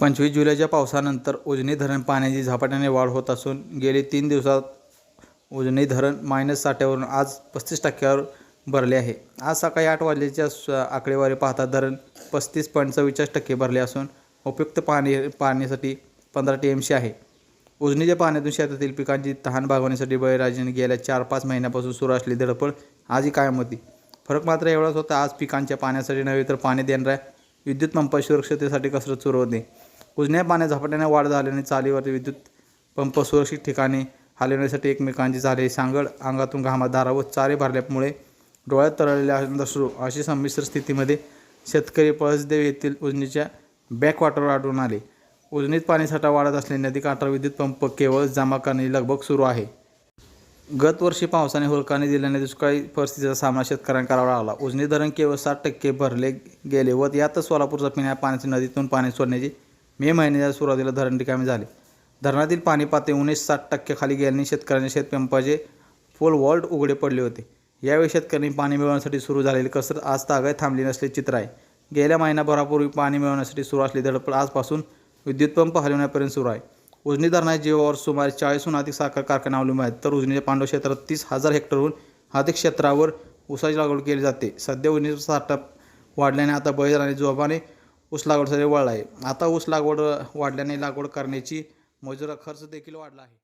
पंचवीस जुलैच्या पावसानंतर उजनी धरण पाण्याची झपाट्याने वाढ होत असून गेली तीन दिवसात उजनी धरण मायनस साठ्यावरून आज पस्तीस टक्क्यावर भरले आहे. आज सकाळी आठ वाजल्याच्या स आकडेवारी पाहता धरण पस्तीस पॉईंट चव्वेचाळीस टक्के भरले असून उपयुक्त पाणी पाण्यासाठी पंधरा टी एम सी आहे. उजनीच्या पाण्यातून शेतातील पिकांची तहान भागवण्यासाठी बळीराजाने गेल्या चार पाच महिन्यापासून सुरू असलेली धडपड आजही कायम होती. फरक मात्र एवढाच होता आज पिकांच्या पाण्यासाठी नव्हे तर पाणी देणाऱ्या विद्युत पंप सुरक्षतेसाठी कसरत सुरू होते. उजण्या पाण्यात झपाट्याने वाढ झाल्याने चालीवरती विद्युत पंप सुरक्षित ठिकाणी हलवण्यासाठी एकमेकांची झालेली सांगड अंगातून घामाधारा व चारे भरल्यामुळे डोळ्यात तरळलेले सुरू. अशी संमिश्र स्थितीमध्ये शेतकरी पळसदेव येथील उजनीच्या बॅकवॉटरवर आढळून आले. उजनीत पाणीसाठा वाढत असल्याने नदीकाठावर विद्युत पंप केवळ जमा करणे लगबग सुरू आहे. गत वर्षी पावसाने हुलकाने दिल्याने दुष्काळी परिस्थितीचा सामना शेतकऱ्यांना करावा लागला. उजनी धरण केवळ साठ टक्के भरले गेले व यातच सोलापूरचा पिण्या पाण्याची नदीतून पाणी सोडण्याची मे महिन्याच्या सुरुवातीला धरण रिकामे झाले. धरणातील पाणी पातळी उन्नीस साठ टक्के खाली गेल्याने शेतकऱ्यांच्या शेतपंपाचे फुल वॉल्ट उघडे पडले होते. यावेळी शेतकऱ्यांनी पाणी मिळवण्यासाठी सुरू झालेली कसरत आज तागाय थांबली नसले चित्र आहे. गेल्या महिनाभरापूर्वी पाणी मिळवण्यासाठी सुरू असलेली धडपड आजपासून विद्युत पंप हलवण्यापर्यंत सुरू आहे. उजनी धरणाच्या जीवावर सुमारे चाळीसहून अधिक साखर कारखाने अवलंबून आहेत. तर उजनीच्या पांडव क्षेत्रात तीस हजार हेक्टरहून अधिक क्षेत्रावर ऊसाची लागवड केली जाते. सध्या उजनीचा साठा वाढल्याने आता बळीराजाने जोबाने ऊस लागवडीसाठी वळला आहे. आता ऊस लागवड वाढल्याने लागवड करण्याची मजुरा खर्च देखील वाढला आहे.